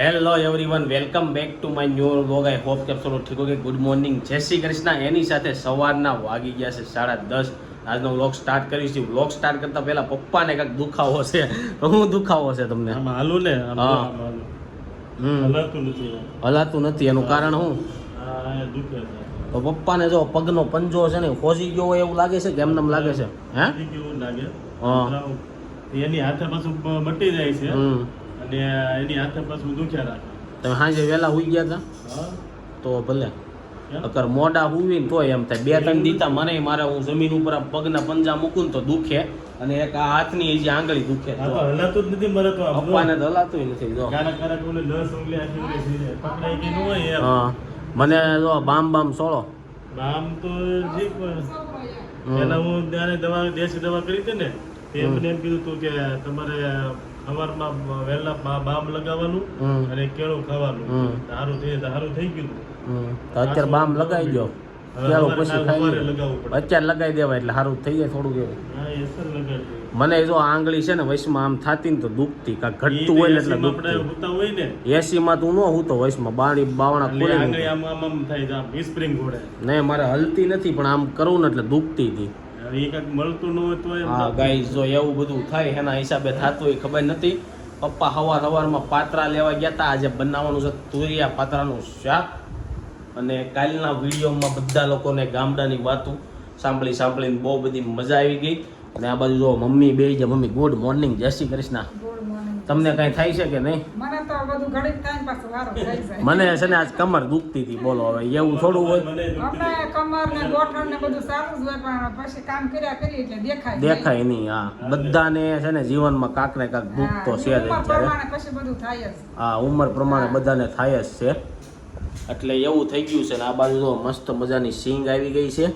Hello everyone welcome back to my new vlog I hope કે ચલો ઠીક okay good morning જય શ્રી કૃષ્ણ. એની સાથે સવારના વાગી ગયા છે સાડા દસ. આજનો વ્લોગ સ્ટાર્ટ કરીશું. વ્લોગ સ્ટાર્ટ કરતા પહેલા પપ્પાને કંઈક દુખાવો છે. હું દુખાવો છે તમને? હાલું ને હા. હમ. હલાતું નથી હલાતું નથી. એનું કારણ હું છે. તો પપ્પાને જો પગનો પંજો છે ને ખોજી ગયો હોય એવું લાગે છે કે એમને એમ લાગે છે? હે? લાગે. હા. એની હાથે પાછું મટી જાય છે. એની હાથે પાછું દુખ્યા રાખે. તમે સાંજે વહેલા હુઈ ગયા હતા તો ભલે? અગર મોડા હુવી ને તોય એમ થાય. બે ત્રણ દીતા મને મારે હું જમીન ઉપર પગના પંજા મૂકું તો દુખે. અને એક આ હાથની જે આંગળી દુખે. તો હલાતું જ નથી મરે તો અપ્પાને જો. તો હલાતું નથી જો. હા. મને જો બામ બામ સોળો. બામ તો ઠીક પણ. પેલા હું ત્યારે દવા દેશી દવા કરી હતી ને તે મને એમ કીધું તું કે તમારે સવારમાં વહેલા બામ લગાવવાનું અને કેળું ખાવાનું. સારું થઈ સારું થઈ ગયું. અત્યારે બામ લગાવી દો કેળું પછી ખાઈ અત્યારે લગાવી દેવાય એટલે સારું થઈ જાય સર લગાડજો. મને જો આંગળી છે ને વયસમાં આમ થાતી ને તો દુખતી કાંઈક ઘટતું હોય એટલે દુખતી. ઊતા હોય તું ન હું તો વયસમાં બાણી બાવણા ખોલે આમ આમ આમ થાય સ્પ્રિંગ ઘોડે. નહીં મારે હલતી નથી પણ આમ કરું ને એટલે દુખતી હતી. હવે એ કાંઈક મળતું ન હોય તો હા જો એવું બધું થાય એના હિસાબે થતું હોય ખબર નથી. પપ્પા હવાર હવારમાં પાત્રા લેવા ગયા હતા આજે બનાવવાનું છે તુરિયા પાત્રાનું શાક. અને કાલના વિડીયોમાં બધા લોકોને ગામડાની વાતો સાંભળી સાંભળીને બહુ બધી મજા આવી ગઈ. અને આ બાજુ જો મમ્મી બે છે મમ્મી ગુડ મોર્નિંગ જય શ્રી કૃષ્ણ. તમને કાંઈ થાય છે કે નહીં? મને તો બધું ઘડીક ટાઈમ પાછું વારો થઈ જાય. મને છે ને આજ કમર દુખતી હતી બોલો હવે એવું થોડું હોય. મને આપણે કમર ને ગોઠણ ને બધું સારું જ હોય પણ પછી કામ કર્યા કરીએ એટલે દેખાય નહીં. દેખાય નહીં હા. બધાને છે ને જીવનમાં કાંક ને કાંક દુઃખ તો છે જ અત્યારે. પછી બધું થાય જ. હા ઉંમર પ્રમાણે બધાને થાય જ છે. એટલે એવું થઈ ગયું છે ને આ બાજુ તો મસ્ત મજાની સિંગ આવી ગઈ છે.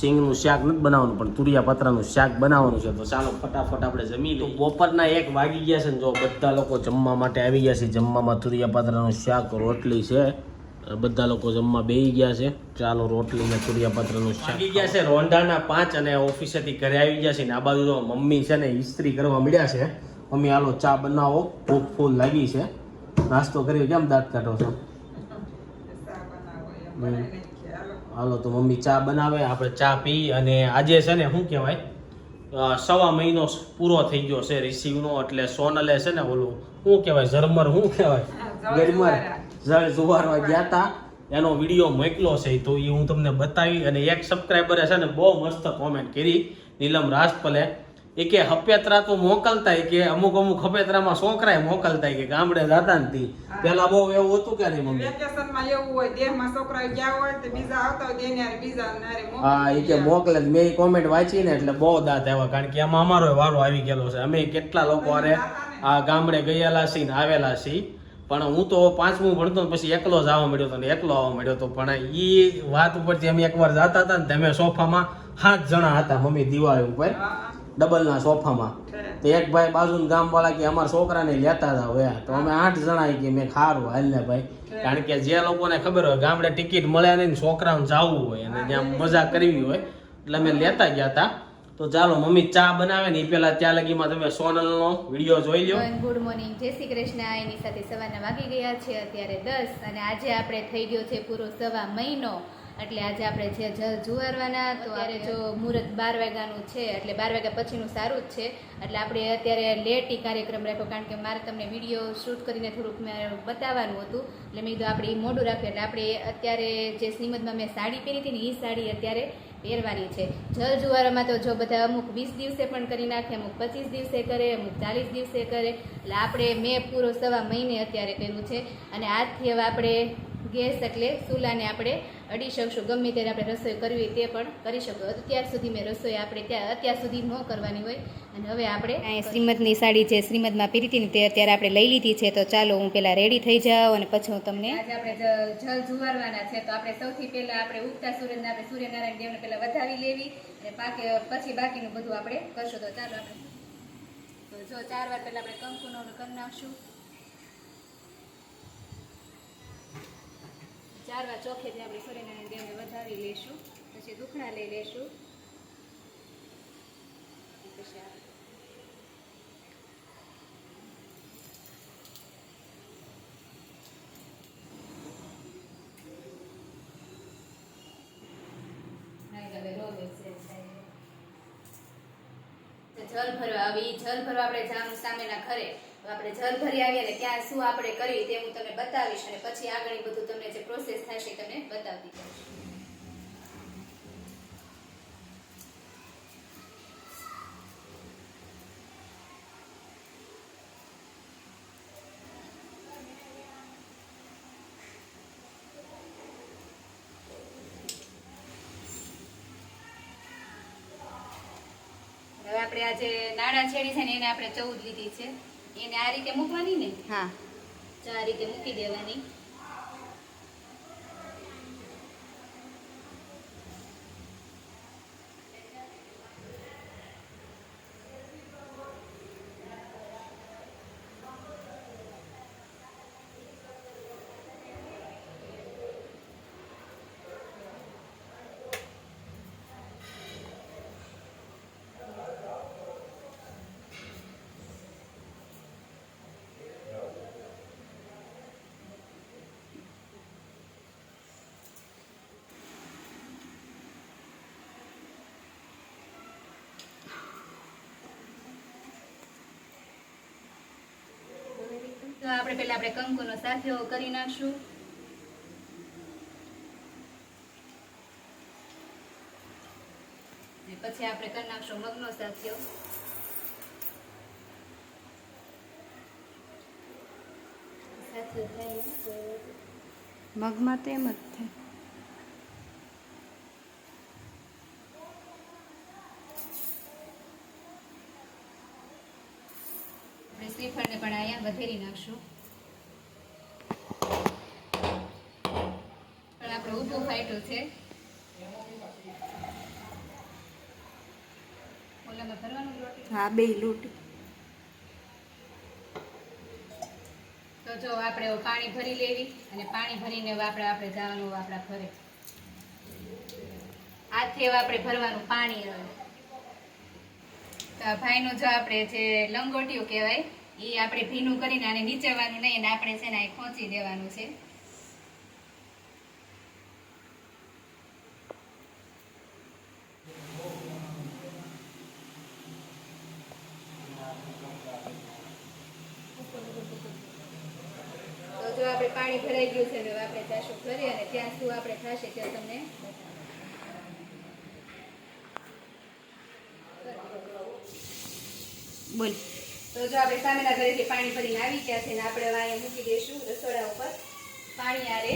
સિંગનું શાક નથી બનાવવાનું પણ તુરિયા પતરાનું શાક બનાવવાનું છે. તો ચાલો ફટાફટ આપણે જમી લઈએ. બપોરના એક વાગી ગયા છે ને જો બધા લોકો જમવા માટે આવી ગયા છે. જમવામાં તુરિયા પાત્રાનું શાક રોટલી છે. બધા લોકો જમવા બેસી ગયા છે. ચાલો રોટલી ને તુરિયા પાત્રાનું શાક ગયા છે રોંઢાના પાંચ અને ઓફિસેથી ઘરે આવી ગયા છે ને આ બાજુ તો મમ્મી છે ને ઇસ્ત્રી કરવા મળ્યા છે. મમ્મી હાલો ચા બનાવો. ભૂખ ફૂલ લાગી છે. નાસ્તો કર્યો. કેમ દાંત કાઢો છો? હાલો. તો મમ્મી ચા બનાવે આપણે ચા પી અને આજે છે ને શું કહેવાય સવા મહિનો પૂરો થઈ ગયો છે રિસીવનો એટલે સોનલે છે ને ઓલું શું કહેવાય ઝરમર શું કહેવાય ગરમર. જળ જુવારવા ગયા હતા એનો વીડિયો મોકલો છે તો એ હું તમને બતાવી અને એક સબસ્ક્રાઈબરે છે ને બહુ મસ્ત કોમેન્ટ કરી નીલમ રાજપલે એ કે હપેતરા તો મોકલતા કે અમુક અમુક હપેતરામાં છોકરાએ મોકલતા કે ગામડે જતા નથી પેલા બહુ એવું હતું કે નહીં મમ્મી? વેકેશનમાં એવું હોય દેહમાં છોકરા ગયા હોય તો બીજા આવતા હોય હારે બીજા હા એ કે મોકલે મેં કોમેન્ટ વાંચી ને એટલે બહુ દાંત આવ્યા કારણ કે એમાં અમારો વારો આવી ગયેલો છે. અમે કેટલા લોકો અરે આ ગામડે ગયેલા છીએ ને આવેલા છીએ. પણ હું તો પાંચમું ભણતો ને પછી એકલો જ આવવા મળ્યો હતો ને એકલો આવવા મળ્યો હતો. પણ એ વાત ઉપરથી અમે એકવાર જતા હતા ને તમે સોફામાં સાત જણા હતા મમ્મી દિવાળી ઉપર. ડબલના સોફામાં. તો એક ભાઈ બાજુ ગામવાળા કે અમારા છોકરાને લેતા હતા હવે તો અમે આઠ જણા કે મેં ખારું હાલ ને ભાઈ. કારણ કે જે લોકોને ખબર હોય ગામડે ટિકિટ મળે નહીં છોકરાને જવું હોય અને ત્યાં મજા કરવી હોય એટલે અમે લેતા ગયા હતા તો ચાલો મમ્મી ચા બનાવે ને એ પેલા ત્યાં લગીમાં તમે સોનલનો વીડિયો જોઈ લ્યો. Good morning. જય શ્રી કૃષ્ણ. એની સાથે સવારના વાગી ગયા છે અત્યારે દસ અને આજે આપણે થઈ ગયો છે પૂરો સવા મહિનો. એટલે આજે આપણે જે જલ જુવારવાના તો અત્યારે જો મુહૂર્ત બાર વાગ્યાનું છે એટલે બાર વાગ્યા પછીનું સારું જ છે. એટલે આપણે અત્યારે લેટ કાર્યક્રમ રાખ્યો કારણ કે મારે તમને વીડિયો શૂટ કરીને થોડુંક મેં બતાવવાનું હતું. એટલે મેં કીધું આપણે એ મોડું રાખ્યું એટલે આપણે અત્યારે જે શ્રીમદમાં મેં સાડી પહેરી હતી ને એ સાડી અત્યારે પહેરવાની છે. જલ જુવારોમાં તો જો બધા અમુક વીસ દિવસે પણ કરી નાખે અમુક પચીસ દિવસે કરે અમુક ચાલીસ દિવસે કરે. એટલે આપણે મેં પૂરો સવા મહિને અત્યારે કર્યું છે. અને આજથી હવે આપણે ગેસ એટલે ચૂલાને આપણે અડી શકશું. ગમે ત્યારે આપણે રસોઈ કરવી હોય તે પણ કરી શકો. અત્યાર સુધી મેં રસોઈ આપણે ત્યાં અત્યાર સુધી ન કરવાની હોય. અને હવે આપણે શ્રીમદની સાડી જે શ્રીમદમાં પહેરી હતી ને તે અત્યારે આપણે લઈ લીધી છે. તો ચાલો હું પહેલાં રેડી થઈ જાઉં અને પછી હું તમને આજે આપણે જલ જુવારવાના છે. તો આપણે સૌથી પહેલાં આપણે ઉગતા સૂર્યને આપણે સૂર્યનારાયણ દેવને પહેલાં વધાવી લેવી અને બાકી પછી બાકીનું બધું આપણે કરશું. તો ચાલો આપણે તો જો ચાર વાર પહેલાં આપણે કંકુનો કરી નાખશું. ચાર વાર ચોખેથી આપણે સૂર્યનારાયણ દેવને વધારી લઈશું પછી દુખણા લઈ લઈશું પછી આ જલ ભરવા. ઈ જલ ભરવા આપણે જવાનું સામેના ઘરે. આપણે જલ ભરી આવીએ ને ત્યાં શું આપણે કરીએ તે હું તમને બતાવીશ અને પછી આગળ બધું તમને જે પ્રોસેસ થશે તમને બતાવી જઈશ હવે આપણે આ જે નાળા છેડી છે ને એને આપણે ચૌદ લીધી છે. એને આ રીતે મૂકવાની ને? હા. આ રીતે મૂકી દેવાની. આપણે પહેલા આપણે કંકુનો સાથેવો કરી નાખશું. પછી આપણે કરી નાખશું મગનો સાથેવો મગમાં તેમ જ થાય આપણે વધેરી નાખશું. પણ આપણે ઊભો ફાયટો છે. હા બે લોટ. તો જો આપણે પાણી ભરી લેવી અને પાણી ભરીને આપણે આપણે જવાનું આપણા ઘરે. આથી હવે આપણે ભરવાનું પાણી હવે. તો આ ભાઈનું જો આપણે જે લંગોટિયું કહેવાય એ આપણે ભીનું કરીને આને નીચેવાનું નહીં અને આપણે છે ને અહીં ખોંચી દેવાનું છે. તો જો આપણે પાણી ભરાઈ ગયું છે હવે આપણે જાશું ઘરે અને ત્યાં શું આપણે થશે ત્યાં તમને બોલ. તો જો આપણે સામેના ઘરેથી પાણી ભરીને આવી ગયા છે ને આપણે અહીંયા મૂકી દઈશું રસોડા ઉપર. પાણી આરે.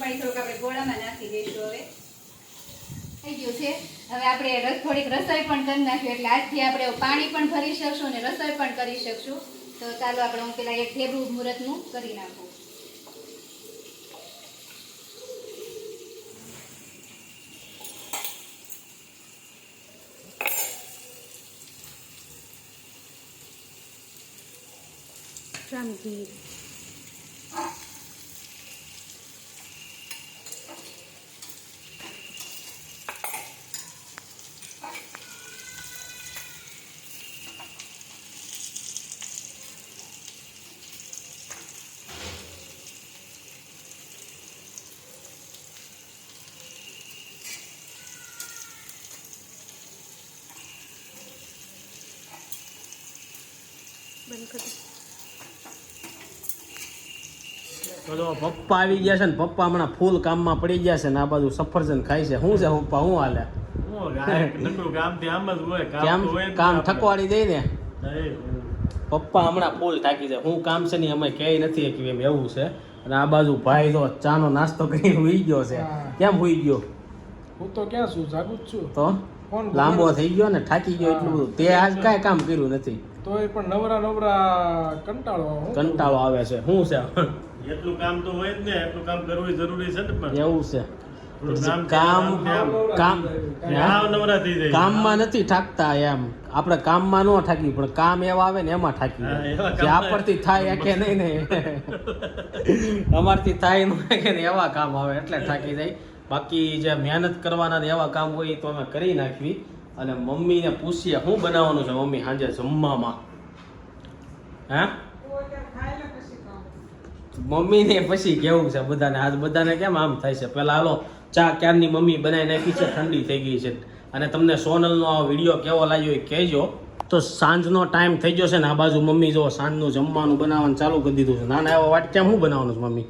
પાણી થોડુંક આપણે ગોળામાં નાખી દઈશું હવે. થઈ ગયું છે. હવે આપણે થોડીક રસોઈ પણ કરી નાખ્યું એટલે આજથી આપણે પાણી પણ ભરી શકશું અને રસોઈ પણ કરી શકશું. તો ચાલો આપણે હું પેલા એક ઢેબરું મુહૂર્તનું કરી નાખું. રામજી બંધ કરી તો પપ્પા આવી ગયા છે ને પપ્પા હમણાં ફૂલ કામમાં પડી ગયા છે ને આ બાજુ સફરજન ખાય છે. શું છે પપ્પા શું હાલે? હું ગાય નકરું કામથી આમ જ કામ તો. ઠકવાડી દઈ ને? પપ્પા હમણાં ફૂલ થાકી જાય. હું કામ છે ને અમે ક્યાંય નથી કે એમ એવું છે. અને આ બાજુ ભાઈ તો ચાનો નાસ્તો કરી હુઈ ગયો છે. કેમ હુઈ ગયો? હું તો ક્યાં છું? જાગું છું. તો? લાંબો થઈ ગયો ને થાકી ગયો એટલું બધું. તે આજ કાંઈ કામ કર્યું નથી. તોય પણ નવરા નવરા કંટાળો કંટાળો આવે છે. શું છે? એટલું કામ તો હોય જ ને એટલું કામ કરવું જરૂરી છે ને પણ. એવું છે. કામ કામ કામ હાવ નવરા થઈ જાય. કામમાં નથી થાકતા એમ. આપણે કામમાં ન થાકી પણ કામ એવા આવે ને એમાં થાકી હા, જાય. એવા જે આપણથી થાય કે નહીં ને. અમારથી થાય કે ને એવા કામ આવે એટલે થાકી જાય. બાકી જે મહેનત કરવાના ને એવા કામ હોય તો અમે કરી નાખવી. અને મમ્મીને પૂછીએ શું બનાવવાનું છે? મમ્મી સાંજે જમવામાં. હે તું અત્યારે ખાઈ લે પછી કહું મમ્મીને પછી કેવું છે બધાને? આજ બધાને કેમ આમ થાય છે? પેલા હાલો ચા ક્યારની મમ્મી બનાવી નાખી છે? ઠંડી થઈ ગઈ છે. અને તમને સોનલનો આ વીડિયો કેવો લાગ્યો એ કહેજો. તો સાંજનો ટાઈમ થઈ ગયો છે ને આ બાજુ મમ્મી જો સાંજનું જમવાનું બનાવવાનું ચાલુ કરી દીધું છે. નાના એવા વાટક્યા શું બનાવવાનું છે મમ્મી.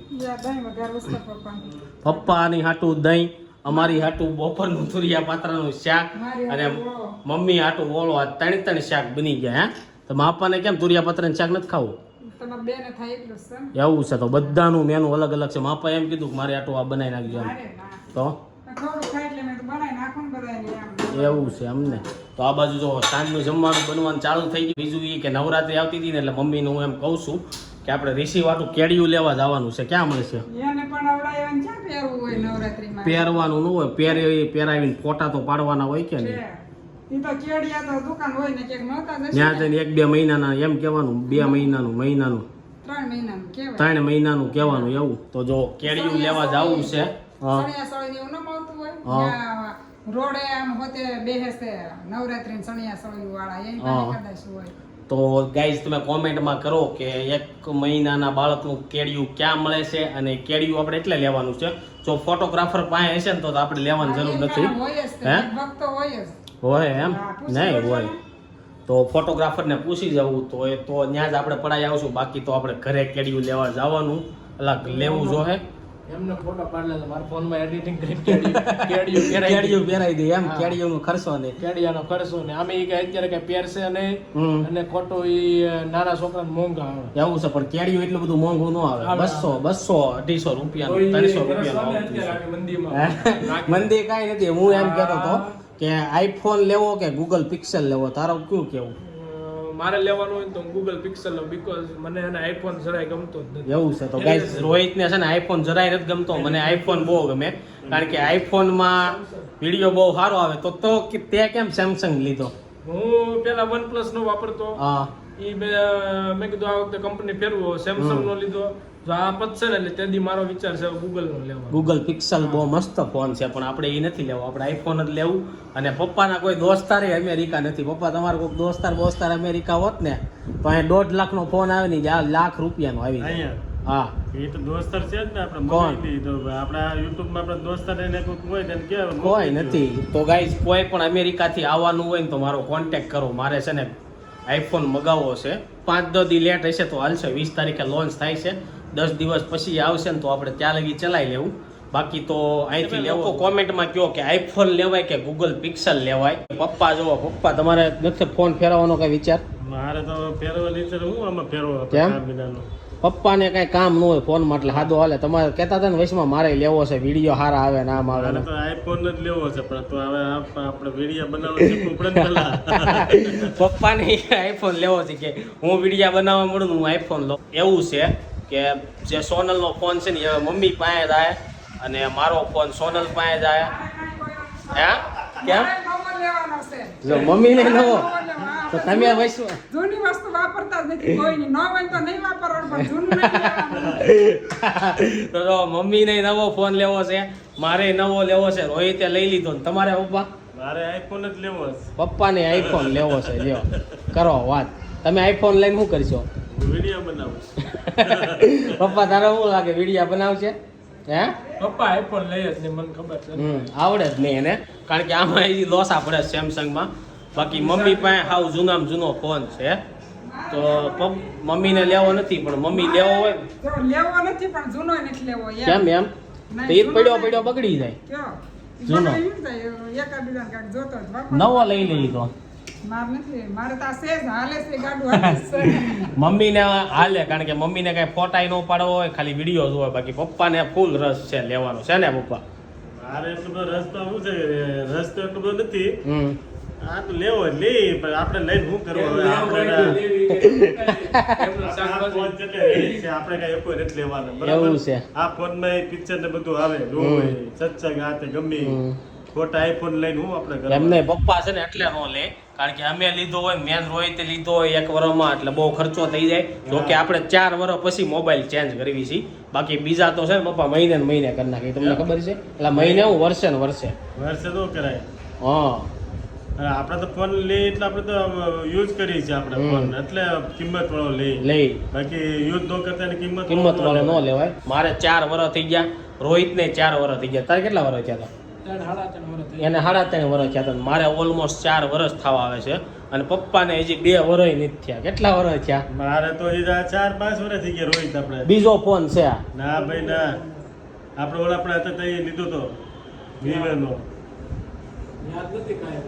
પપ્પાની હાટું દહીં અમારી હાટું બપોરનું તુરિયા પાત્રાનું શાક અને મમ્મી હાટું ઓળો આ ત્રણ ત્રણ શાક બની ગયા હે? તો માપાને કેમ તુરિયા પાત્રાનું શાક નથી ખાવું? એવું છે તો બધાનું મેનુ અલગ અલગ છે. માપા એમ કીધું કે મારે આટલું આ બનાવી નાખજો. તો. એવું છે અમને તો આ બાજુ જો સાંજનું જમવાનું બનવાનું ચાલુ થઈ ગયું. બીજું એ કે નવરાત્રી આવતી હતી ને એટલે મમ્મીને હું એમ કહું છું કે આપણે ઋષિ વાટું કેડિયું લેવા જવાનું છે. ક્યાં મળશે? પહેરવાનું ન હોય. પહેરી પહેરાવીને ફોટા તો પાડવાના હોય કે નહીં? ત્યાં જઈને એક બે મહિનાના એમ કહેવાનું બે મહિનાનું મહિનાનું. ત્રણ મહિનાનું કહેવાનું એવું. તો જો કેડિયું લેવા જવું છે. રોડે આમ હોતે બેસે નવરાત્રી સણિયા સળિયું વાળા એની કદાચ હોય. તો ગાઈઝ તમે કોમેન્ટમાં કરો કે એક મહિનાના બાળકનું કેડિયું ક્યાં મળે છે અને કેડિયું આપણે એટલે લેવાનું છે? જો ફોટોગ્રાફર પાસે હશે ને તો આપણે લેવાની જરૂર નથી. હે? લગભગ હોય જ. હોય એમ? નહીં હોય. ને. તો ફોટોગ્રાફરને પૂછી જવું. તો એ તો ત્યાં જ આપણે પડાઈ આવશું. બાકી તો આપણે ઘરે કેડિયું લેવા જવાનું. અલગ લેવું જોઈએ એમને ફોટો પાડલે મારા ફોનમાં એડિટિંગ કરી કેડિયું કેડિયું કેડિયું પહેરાવી દે એમ. હા. કેડિયુંનું ખર્ચો ને. કેડિયાનો ખર્ચો ને. આમે એ કે અત્યારે કે પહેરશે નહીં. અને ખોટું ઈ નાના છોકરાને મોંઘા આવે. એવું છે પણ કેડિયું એટલું બધું મોંઘું ન આવે. બસો બસો અઢીસો રૂપિયાનું ત્રણસો રૂપિયાનું મંદીમાં. હે? મંદિર કાંઈ નથી. હું એમ કહેતો હતો કે આઈફોન લેવો કે ગૂગલ પિક્સેલ લેવો? તારો કયું કેવું? મારે લેવાનું હોય તો ગૂગલ પિક્સલ લઉં બીકોઝ મને એને આઈફોન જરાય ગમતો જ નથી. એવું છે. તો ગાઈસ રોહિતને છે ને આઈફોન જરાય નથી ગમતો મને આઈફોન બહુ ગમે. કારણ કે આઈફોનમાં વીડિયો બહુ સારો આવે. તો તો કે તે કેમ સેમસંગ લીધો? હું પેલા વન પ્લસ નો વાપરતો. હા. ઈ મેં મેં કીધું આ વખતે કંપની ફેરવો સેમસંગ નો લીધો. જો આ પતશે ને એટલે તેથી મારો વિચાર છે ગૂગલ નો લેવાનો. ગૂગલ પિક્સલ બહુ મસ્ત ફોન છે પણ આપણે એ નથી લેવો. આપણે આઈફોન જ લેવું. અને પપ્પાના કોઈ દોસ્તારે અમેરિકા નથી. પપ્પા તમારો કોઈ દોસ્તાર દોસ્તાર અમેરિકા હોત ને તો અહીંયા દોઢ લાખનો ફોન આવે ને આ લાખ રૂપિયાનો આવી જાય. અહીંયા? હા. એ તો દોસ્તાર છે જ ને આપણે કોણ? તો આપણા યુટ્યુબમાં આપણે દોસ્તાર એને કોઈક હોય ને કે કોઈ નથી. તો ગાઈઝ કોઈ પણ અમેરિકાથી આવવાનું હોય ને તો મારો કોન્ટેક્ટ કરો. મારે છે ને આઈફોન મગાવવો છે. પાંચ દો દી લેટ હશે તો હાલશે. વીસ તારીખે લોન્ચ થાય છે. દસ દિવસ પછી આવશે ને તો આપણે ત્યાં લગી ચલાવી લેવું. બાકી તો અહીંથી લેવો. કોમેન્ટમાં કહો કે આઈફોન લેવાય કે ગૂગલ પિક્સલ લેવાય? પપ્પા જુઓ પપ્પા તમારે નથી ફોન ફેરવવાનો કઈ વિચાર? મારે તો ફેરવા વિચાર હું આમાં ફેરવો કેમ? પપ્પાને કાંઈ કામ ન હોય ફોનમાં એટલે હાદો હાલે. તમારે કહેતા હતા ને વયસમાં મારે લેવો છે વીડિયો સારા આવે ને આમ આવે તો આઈફોન જ લેવો છે પણ તો હવે આપણે વીડિયો બનાવવા પપ્પાને આઈફોન લેવો છે કે હું વિડીયા બનાવવા મળું ને હું આઈફોન લઉં. એવું છે? કે જે સોનલનો ફોન છે ને એ મમ્મી પાસે જાય અને મારો ફોન સોનલ પાસે જાય. હે? કેમ? જો મમ્મીને ને નવો તો તમે વૈસો જૂની વસ્તુ વાપરતા જ નથી કોઈની. ન હોય તો નહીં વાપરવાનું પણ જૂનું નહીં તો જો મમ્મીને નવો ફોન લેવો છે મારે નવો લેવો છે રોહિતે લઈ લીધો ને. તમારે પપ્પા? મારે આઈફોન જ લેવો છે. પપ્પાને આઈફોન લેવો છે લ્યો. કરો વાત. તમે આઈફોન લઈને શું કરશો? વીડિયો બનાવું પપ્પા તારે શું લાગે વિડિયા બનાવશે? હે? પપ્પા આઈફોન લઈ જ નહીં મને ખબર છે. હમ આવડે જ નહીં એને. કારણ કે આમાં એ લોસા પડે સેમસંગમાં બાકી મમ્મી પાસે હાવ જૂનામાં જૂનો ફોન છે. તો પપ- મમ્મીને લેવો નથી પણ મમ્મી લેવો હોય. લેવો નથી પણ જૂનો નથી લેવો કેમ એમ? તો એ પડ્યો પડ્યો બગડી જાય. જૂનો. ન. નવો લઈ લઈ તો મમ્મીને હાલે કારણ કે મમ્મીને કઈ ફોટાય ન પાડવો હોય ખાલી વીડિયો જોવે બાકી પપ્પાને ફૂલ રસ છે લેવાનો છે ને પપ્પા? મારે એટલો બધો રસ તો શું છે રસ તો એટલો બધો નથી. આ તો લેવો જ લે પણ આપણે લઈને શું કરવું હવે? આપણે ફોન આપણે કાંઈ એકોય નથી લેવાનો, બરાબર? એવું છે. આ ફોનમાં એ picture ને બધું આવે સત્સંગ આ તે ગમે. ખોટા આઈફોન લઈને હું આપણે? એમને પપ્પા છે ને એટલે ન લે. કારણ કે અમે લીધો હોય મેન રોહિતે લીધો હોય એક વર્ષમાં એટલે બહુ ખર્ચો થઈ જાય. જો કે આપણે ચાર વર્ષ પછી મોબાઈલ ચેન્જ કરવી છે. બાકી બીજા તો છે ને પપ્પા મહિને ને મહિને કરી નાખી. તમને ખબર છે? એટલે મહિને હું વર્ષે ને વર્ષે. વર્ષે તો કરાય. હા. આપણે તો ફોન લઈએ એટલે આપણે તો યુઝ કરીએ છીએ આપણે ફોન એટલે કિંમત વાળો લઈએ. લઈ બાકી યુઝ ન કરતા કિંમત કિંમત વાળો ન લેવાય. મારે ચાર વર્ષ થઈ ગયા. રોહિતને ચાર વર્ષ થઈ ગયા. તારે કેટલા વર્ષ થયા હતા? એને સાડા ત્રણ વર્ષ થયા હતા મારે ઓલમોસ્ટ ચાર વર્ષ થવા આવે છે. અને પપ્પાને હજી બે વર્ષ નથી થયા. કેટલા વર્ષ થયા? મારે તો હજી ચાર પાંચ વર્ષ થઈ ગયા રોહિત આપણે. બીજો ફોન છે ના ભાઈ ના. આપણે ઓલા આપણે હતા ત્યાં લીધો તો. વિવેનો યાદ નથી કાંઈ.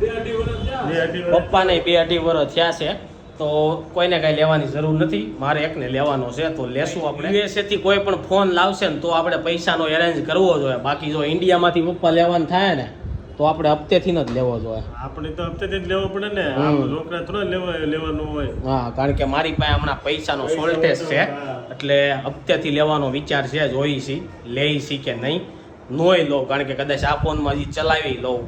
બે અઢી વર્ષ થયા. બે અઢી પપ્પાને બે અઢી વર્ષ થયા છે. તો કોઈને કાંઈ લેવાની જરૂર નથી. મારે એકને લેવાનો છે તો લેશું આપણે. USA થી કોઈ પણ ફોન લાવશે ને તો આપણે પૈસાનો એરેન્જ કરવો જોઈએ. બાકી જો ઇન્ડિયામાંથી પપ્પા લેવાનું થાય ને તો આપણે હપ્તેથી જ લેવો જોઈએ. આપણે તો હપ્તેથી જ લેવો પડે ને. આમ રોકડા થોડા લેવા લેવાનું હોય. હા કારણ કે મારી પાસે હમણાં પૈસાનો શોર્ટેજ છે. એટલે હપ્તેથી લેવાનો વિચાર છે જોઈ છી લઈ છી કે નહીં. નોય લો કારણ કે કદાચ આ ફોનમાં હજી ચલાવી લઉં.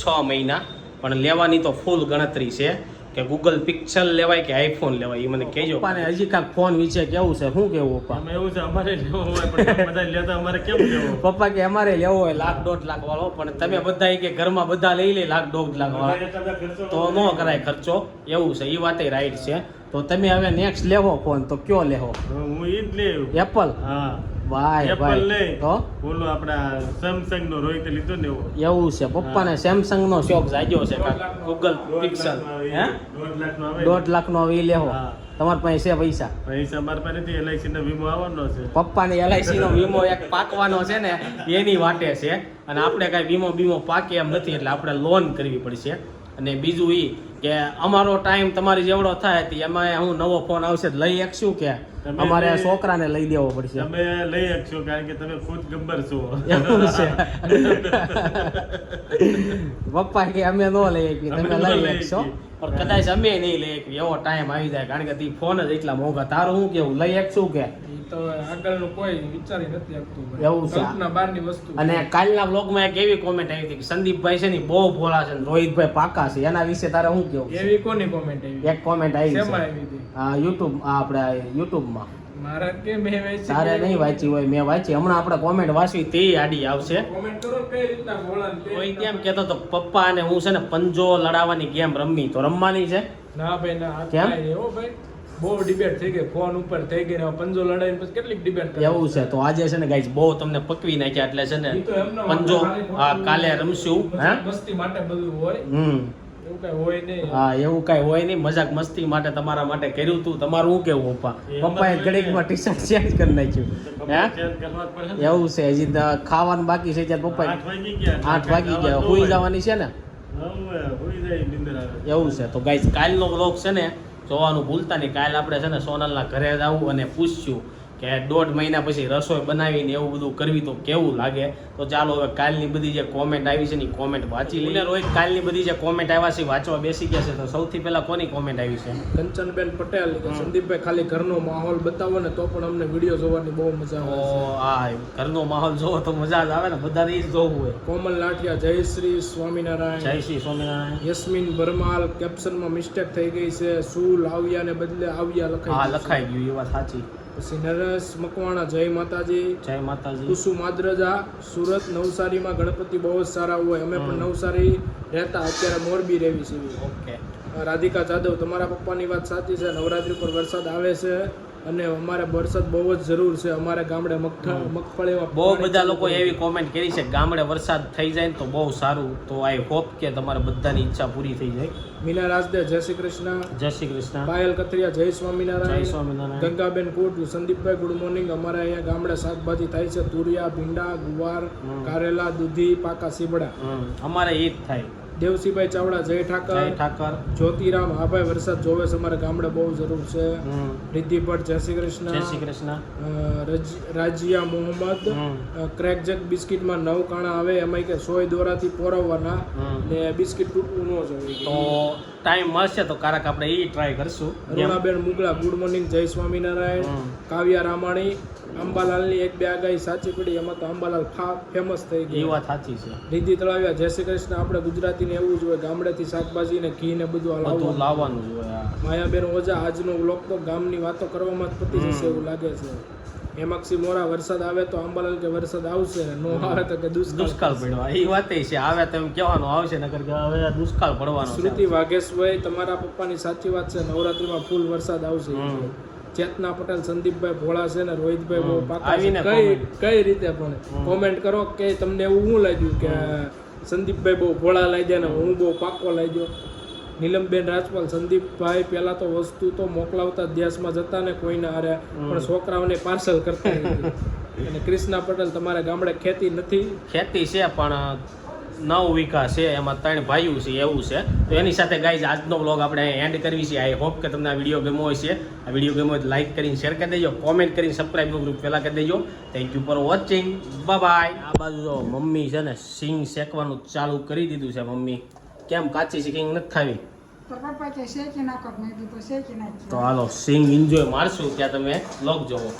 છ મહિના. પણ લેવાની તો ફૂલ ગણતરી છે. કે ગૂગલ પિક્સલ લેવાય કે આઈફોન લેવાય એ મને કહેજો. પપ્પાને હજી કાંક ફોન વિશે કેવું છે? શું કેવું પપ્પા? અમે એવું છે અમારે લેવો હોય પણ બધા લેતા અમારે કેમ લેવો પપ્પા કે અમારે લેવો હોય લાખ દોઢ લાખ વાળો પણ તમે બધા કે ઘરમાં બધા લઈ લે લાખ દોઢ લાખ વાળા. તો ન કરાય ખર્ચો. એવું છે એ વાતે રાઈટ છે. તો તમે હવે નેક્સ્ટ લેવો ફોન તો કયો લેવો? હું એ જ લેવું. એપલ હા. ભાઈ એપલ નહીં. તો? બોલો આપણા સેમસંગ નો રોહિત લીધો ને એવો. એવું છે. પપ્પાને સેમસંગ નો શોખ જાગ્યો છે ગૂગલ દોઢ પિક્સલ હે? દોઢ આવે. લાખ નો એ લેવો હા. પાસે છે પૈસા? પૈસા મારા પાસેથી LIC નો વીમો આવવાનો છે. પપ્પાને એલઆઈસી નો વીમો એક પાકવાનો છે ને એની વાટે છે. અને આપણે કાંઈ વીમો બીમો પાકે એમ નથી એટલે આપણે લોન કરવી પડશે. અને બીજું એ કે અમારો ટાઈમ તમારી જેવડો થાય તે એમાં હું નવો ફોન આવશે લઈ શકશું કે? અમારે છોકરાને લઈ દેવો પડશે. તમે લઈ શકશો કારણ કે તમે ખુદ ગબ્બર છો. એવું છે. પપ્પા કે અમે ન લઈ શકીએ તમે લઈ શકશો. પણ કદાચ અમે નહીં લઈ શકીએ એવો ટાઈમ આવી જાય કારણ કે તે ફોન જ એટલા મોંઘા. તારું શું કેવું? લઈ શકશું કે? તો આગળનું કોઈ વિચારી નથી આપતું એવું છે. આપના બહારની વસ્તુ અને કાલના બ્લોગમાં એક એવી કોમેન્ટ આવી હતી કે સંદીપભાઈ છે ને બહુ ભોળા છે રોહિતભાઈ પાકા છે. એના વિશે તારે શું કેવું એવી કોની કોમેન્ટ આવી? એક કોમેન્ટ આવી છે. હા યુટ્યુબ આપણે યુટ્યુબમાં મારા કે મેં વાંચી તારે નહીં વાંચી હોય મેં વાંચી. હમણાં આપણે કોમેન્ટ વાંચી તે આડી આવશે. કોમેન્ટ કરો કઈ રીતના ભોળા કોઈ કેમ કહેતો તો પપ્પા અને હું છે ને પંજો લડાવવાની ગેમ રમવી તો રમવાની છે? ના ભાઈ ના કેમ? એવો ભાઈ. બહુ ડિબેટ થઈ ગઈ. ફોન ઉપર થઈ ગઈ પંજો લડાઈને પછી કેટલીક ડિબેટ એવું છે. તો આજે છે ને ગાઈસ બહુ તમને પકવી નાખ્યા એટલે છે ને પંજો હા કાલે રમશું હે? મસ્તી માટે બધું હોય. હમ. હા એવું કઈ હોય નહીં. મજાક મસ્તી માટે તમારા માટે કર્યું તું. તમારું શું કેવું પપ્પા? પપ્પા પપ્પાએ ઘડીકમાં ટી શર્ટ ચેન્જ કરી નાખ્યું. હે? જ. એવું છે. હજી ખાવાનું બાકી છે ત્યારે પપ્પા આઠ વાગી ગયા. હુઈ. જવાની છે ને? આવે. એવું છે. તો ગાઈસ કાલનો વ્લોગ છે ને જોવાનું ભૂલતા નહીં. કાલ આપણે છે ને સોનલના ઘરે જવું અને પૂછ્યું કે દોઢ મહિના પછી રસોઈ બનાવીને એવું બધું કરવી તો કેવું લાગે? તો ચાલો હવે કાલની બધી જે કોમેન્ટ આવી છે ને કોમેન્ટ વાંચી લઈને રોહિત કાલની બધી જે કોમેન્ટ આવ્યા છે વાંચવા બેસી ગયા છે. તો સૌથી પહેલા કોની કોમેન્ટ આવી છે? કંચનબેન પટેલ સંદીપભાઈ ખાલી ઘરનો માહોલ બતાવો ને તો પણ અમને વીડિયો જોવાની બહુ મજા આવે હા ઘરનો માહોલ જોવો તો મજા જ આવે ને. બધાને રીત જ જોવું હોય. કોમલ લાઠિયા જયશ્રી સ્વામિનારાયણ. જય શ્રી સ્વામિનારાયણ. યસ્મિન ભરમાલ કેપ્શનમાં મિસ્ટેક થઈ ગઈ છે. શું લાવ્યા ને બદલે આવ્યા હા લખાઈ ગયું છે. લખાઈ ગયું એ વાત સાચી. પછી નરેશ મકવાણા જય માતાજી. જય માતાજી. કુસુ માદ્રજા સુરત નવસારીમાં ગણપતિ બહુ જ સારા હોય. અમે પણ નવસારી રહેતા અત્યારે મોરબી રહેવી છીએ ઓકે. રાધિકા જાદવ તમારા પપ્પાની વાત સાચી છે. નવરાત્રી પર વરસાદ આવે છે. અને અમારે વરસાદ બહુ જ જરૂર છે. અમારે ગામડે મગફળી બહુ બધા લોકો એવી કોમેન્ટ કરી છે ગામડે વરસાદ થઈ જાય તો બહુ સારું. તો આઈ હોપ કે તમારા બધાની ઈચ્છા પૂરી થઈ જાય. મીના રાજદે જય શ્રી કૃષ્ણ. જય શ્રી કૃષ્ણ. પાયલ કથરિયા જય જય સ્વામિનારાયણ. સ્વામિનારાયણ ગંગાબેન કોટ સંદીપભાઈ ગુડ મોર્નિંગ અમારે અહીંયા ગામડે શાકભાજી થાય છે. તુરિયા ભીંડા ગુવાર કારેલા દૂધી પાકા સીબડા. અમારે એ જ થાય. દેવસીભાઈ ચાવડા જય જય ઠાકર. ઠાકર જ્યોતિરામ હા ભાઈ વરસાદ જોવે છે અમારે ગામડે બહુ જરૂર છે. રિદ્ધિ ભટ્ટ જય શ્રી કૃષ્ણ. જય શ્રી કૃષ્ણ. રાજિયા મોહમ્મદ. હમ, ક્રેક જેક બિસ્કિટમાં નવ કાણા આવે એમાં કે સોય દોરાથી પોરવવાના. ને બિસ્કિટ તૂટવું ન જોઈએ. તો ટાઈમ મળશે તો કારક આપણે એ ટ્રાય કરશું. રોણાબેન મુગલા ગુડ મોર્નિંગ જય સ્વામિનારાયણ. કાવ્યા રામાણી અંબાલાલની એક બે આગાહી સાચી પડી એમાં તો અંબાલાલ ફેમસ થઈ એ ગઈ વાત સાચી છે. રીધી તળાવ્યા જય શ્રી કૃષ્ણ આપણે ગુજરાતીને એવું જ હોય ગામડેથી શાકભાજી ને ઘી ને બધું લાવવાનું. લાવવાનું જ હોય આ. માયાબેન ઓઝા આજનો વ્લોગ તો ગામની વાતો કરવામાં જ પતી જશે એવું લાગે છે. હેમાક્ષી મોરા વરસાદ આવે તો અંબાલાલ કે વરસાદ આવશે નો આવે તો કે દુષ્કાળ પડવા એ વાત છે. આવે તો એમ કહેવાનું આવશે નકર કે હવે દુષ્કાળ પડવાનો શ્રુતિ વાઘેશભાઈ તમારા પપ્પાની સાચી વાત છે. નવરાત્રીમાં ફૂલ વરસાદ આવશે. ચેતના પટેલ સંદીપભાઈ ભોળા છે ને રોહિતભાઈ બહુ પાકા આવીને કઈ કઈ રીતે પણ કોમેન્ટ કરો કે તમને એવું શું લાગ્યું કે સંદીપભાઈ બહુ ભોળા લાગ્યા ને હું બહુ પાકો લાગ્યો. નીલમબેન રાજપાલ સંદીપભાઈ પહેલાં તો વસ્તુ તો મોકલાવતા દેશમાં જતા ને કોઈને હારે. પણ છોકરાઓને પાર્સલ કરતા. અને ક્રિષ્ના પટેલ તમારા ગામડે ખેતી નથી? ખેતી છે પણ નવ વીઘા છે એમાં ત્રણ ભાઈઓ છે એવું છે. તો એની સાથે ગાઈઝ આજનો બ્લોગ આપણે એન્ડ કરવી છે. આઈ હોપ કે તમને આ વીડિયો ગમ્યો હોય છે આ વીડિયો ગમ્યો હોય લાઈક કરીને શેર કરી દેજો. કોમેન્ટ કરીને સબસ્ક્રાઈબ ગ્રુપ પહેલાં કરી દેજો. Thank you for watching bye આ બાજુ જો મમ્મી છે ને સિંગ શેકવાનું ચાલુ કરી દીધું છે મમ્મી. કેમ કાચી સિંગ નથી ખાવી? તો પપ્પા કે શેકી નાખો, મેં કીધું શેકી નાખી તો હાલો, સિંગ એન્જોય મારશું, ત્યાં તમે લોક જોવો.